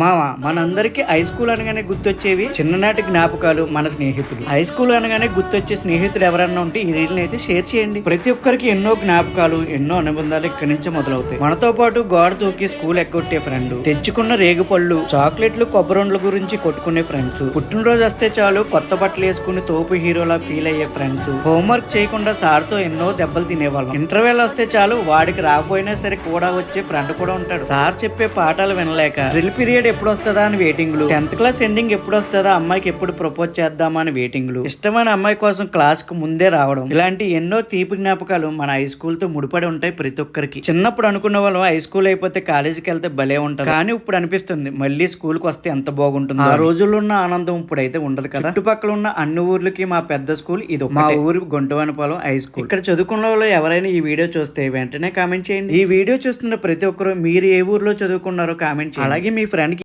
మామ మనందరికి high school అనగానే గుర్తొచ్చేవి చిన్ననాటి జ్ఞాపకాలు మన స్నేహితులు. హై స్కూల్ అనగానే గుర్తొచ్చే స్నేహితులు ఎవరన్నా ఉంటే ఈ రీల్ని అయితే షేర్ చేయండి. ప్రతి ఒక్కరికి ఎన్నో జ్ఞాపకాలు ఎన్నో అనుబంధాలు ఇక్కడి నుంచే మొదలవుతాయి. మనతో పాటు గోడ తూకి స్కూల్ ఎగ్గొట్టే ఫ్రెండ్ తెచ్చుకున్న రేగుపళ్ళు చాక్లెట్లు కొబ్బరిండ్ల గురించి కొట్టుకునే ఫ్రెండ్స్ పుట్టినరోజు వస్తే చాలు కొత్త బట్టలు వేసుకుని తోపు హీరోలా ఫీల్ అయ్యే ఫ్రెండ్స్ హోంవర్క్ చేయకుండా సార్తో ఎన్నో దెబ్బలు తినేవాళ్ళం. ఇంటర్వెల్ వస్తే చాలు వాడికి రాకపోయినా సరే కూడా వచ్చే ఫ్రెండ్ కూడా ఉంటాడు. సార్ చెప్పే పాఠాలు వినలేక డ్రిల్ పీరియడ్ ఎప్పుడు వస్తుందా అని వెయిటింగ్లు టెన్త్ క్లాస్ ఎండింగ్ ఎప్పుడు వస్తుందా అమ్మాయికి ఎప్పుడు ప్రపోజ్ చేద్దామా అని వెయిటింగ్లు ఇష్టమైన అమ్మాయి కోసం క్లాస్కు ముందే రావడం. ఇలాంటి ఎన్నో తీపి జ్ఞాపకాలు మన హై స్కూల్తో ముడిపడి ఉంటాయి ప్రతి ఒక్కరికి. చిన్నప్పుడు అనుకున్న వాళ్ళం హై స్కూల్ అయిపోతే కాలేజీకి వెళ్తే భలే ఉంటుంది. కానీ ఇప్పుడు అనిపిస్తుంది మళ్ళీ స్కూల్కి వస్తే ఎంత బాగుంటుంది ఆ రోజుల్లో ఉన్న ఆనందం ఇప్పుడు అయితే ఉండదు కదా. చుట్టుపక్కల ఉన్న అన్ని ఊర్లకి మా పెద్ద స్కూల్ ఇది మా ఊరు గుంటవనపాలెం హై స్కూల్ ఇక్కడ చదువుకున్న వాళ్ళు ఎవరైనా ఈ వీడియో చూస్తే వెంటనే కామెంట్ చేయండి. ఈ వీడియో చూస్తున్న ప్రతి ఒక్కరు మీరు ఏ ఊర్లో చదువుకున్నారో కామెంట్ చేయండి. అలాగే మీ ఫ్రెండ్